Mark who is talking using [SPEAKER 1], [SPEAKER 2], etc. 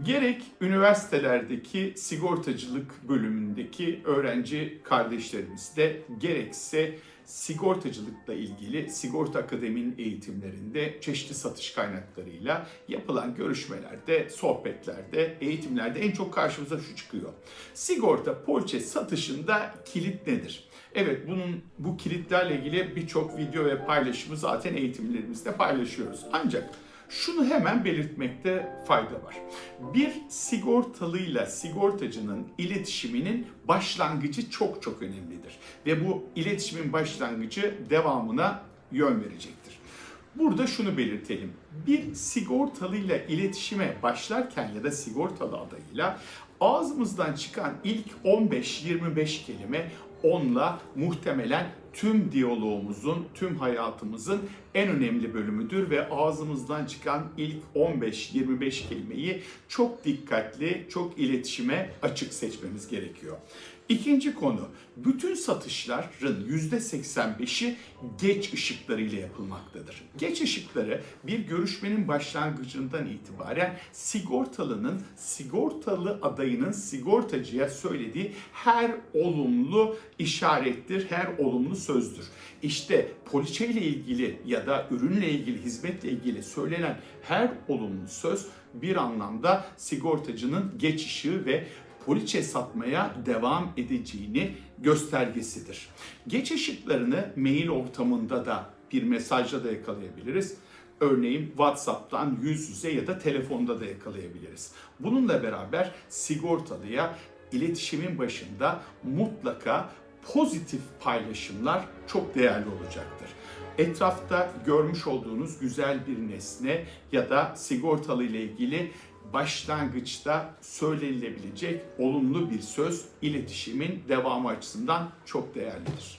[SPEAKER 1] Gerek üniversitelerdeki sigortacılık bölümündeki öğrenci kardeşlerimizde gerekse sigortacılıkla ilgili Sigorta Akademi'nin eğitimlerinde çeşitli satış kaynaklarıyla yapılan görüşmelerde, sohbetlerde, eğitimlerde en çok karşımıza şu çıkıyor. Sigorta poliçe satışında kilit nedir? Evet bunun bu kilitlerle ilgili birçok video ve paylaşımı zaten eğitimlerimizde paylaşıyoruz. Ancak şunu hemen belirtmekte fayda var. Bir sigortalıyla sigortacının iletişiminin başlangıcı çok çok önemlidir. Ve bu iletişimin başlangıcı devamına yön verecektir. Burada şunu belirtelim. Bir sigortalıyla iletişime başlarken ya da sigortalı adayıyla ağzımızdan çıkan ilk 15-25 kelime onunla muhtemelen tüm diyalogumuzun, tüm hayatımızın en önemli bölümüdür ve ağzımızdan çıkan ilk 15-25 kelimeyi çok dikkatli, çok iletişime açık seçmemiz gerekiyor. İkinci konu, bütün satışların %85'i geç ışıklarıyla yapılmaktadır. Geç ışıkları bir görüşmenin başlangıcından itibaren sigortalının, sigortalı adayının sigortacıya söylediği her olumlu işarettir, her olumlu sözdür. İşte poliçeyle ilgili ya da ürünle ilgili, hizmetle ilgili söylenen her olumlu söz bir anlamda sigortacının geç ışığı ve poliçe satmaya devam edeceğini göstergesidir. Geç ışıklarını mail ortamında da bir mesajla da yakalayabiliriz. Örneğin WhatsApp'tan yüz yüze ya da telefonda da yakalayabiliriz. Bununla beraber sigortalıya iletişimin başında mutlaka pozitif paylaşımlar çok değerli olacaktır. Etrafta görmüş olduğunuz güzel bir nesne ya da sigortalı ile ilgili başlangıçta söylenilebilecek olumlu bir söz iletişimin devamı açısından çok değerlidir.